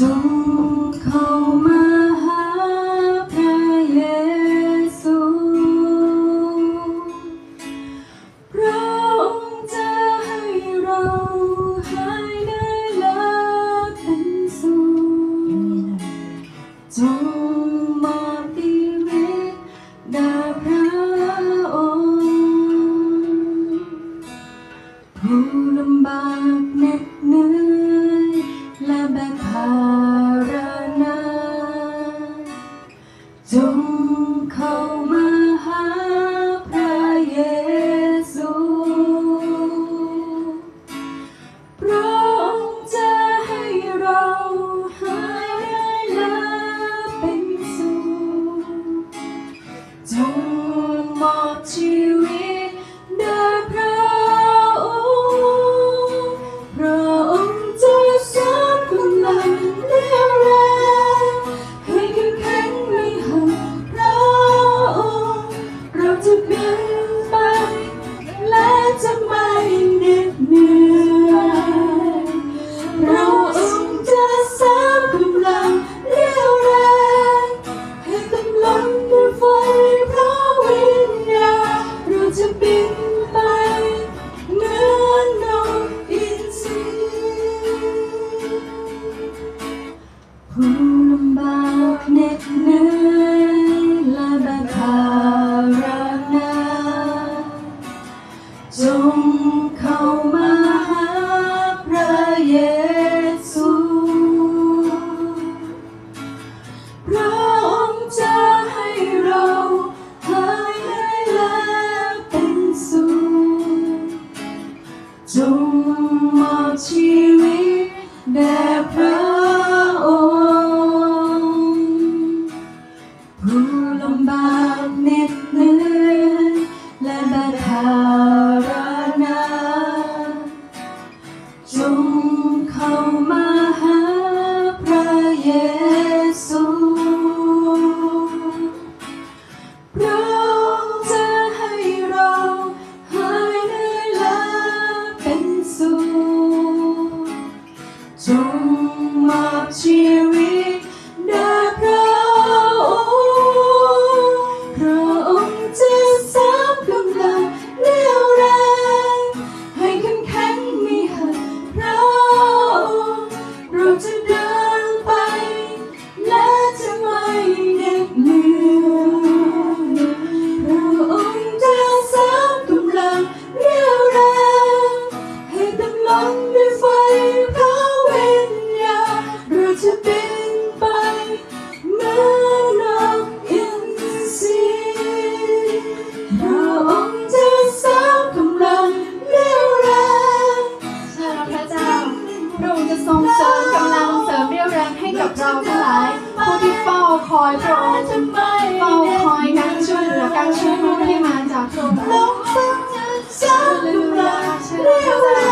So Mob to you. ผู้ที่เฝ้าคอยพระองค์เฝ้าคอยการช่วยเหลือการช่วยเหลืที่มาจากพระองค์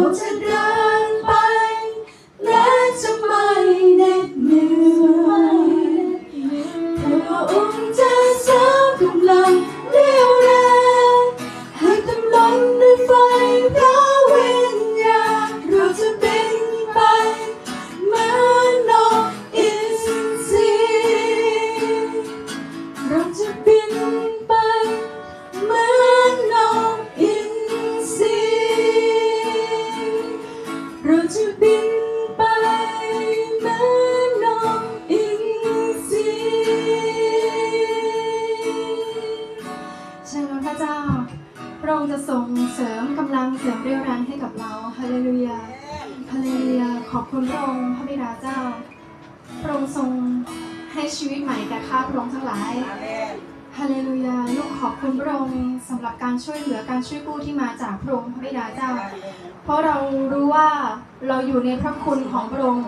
เราจะเดินไป และจะไมเหน็ดเนื่อ กับเราฮาเลลูยาฮาเลลูยาขอบคุณพระองค์พระบิดาเจ้าพระองค์ทรงให้ชีวิตใหม่แก่ข้าพระองค์ทั้งหลายฮาเลลูยาลูกขอบคุณพระองค์สำหรับการช่วยเหลือการช่วยกู้ที่มาจากพระองค์พระบิดาเจ้า เพราะเรารู้ว่าเราอยู่ในพระคุณของพระองค์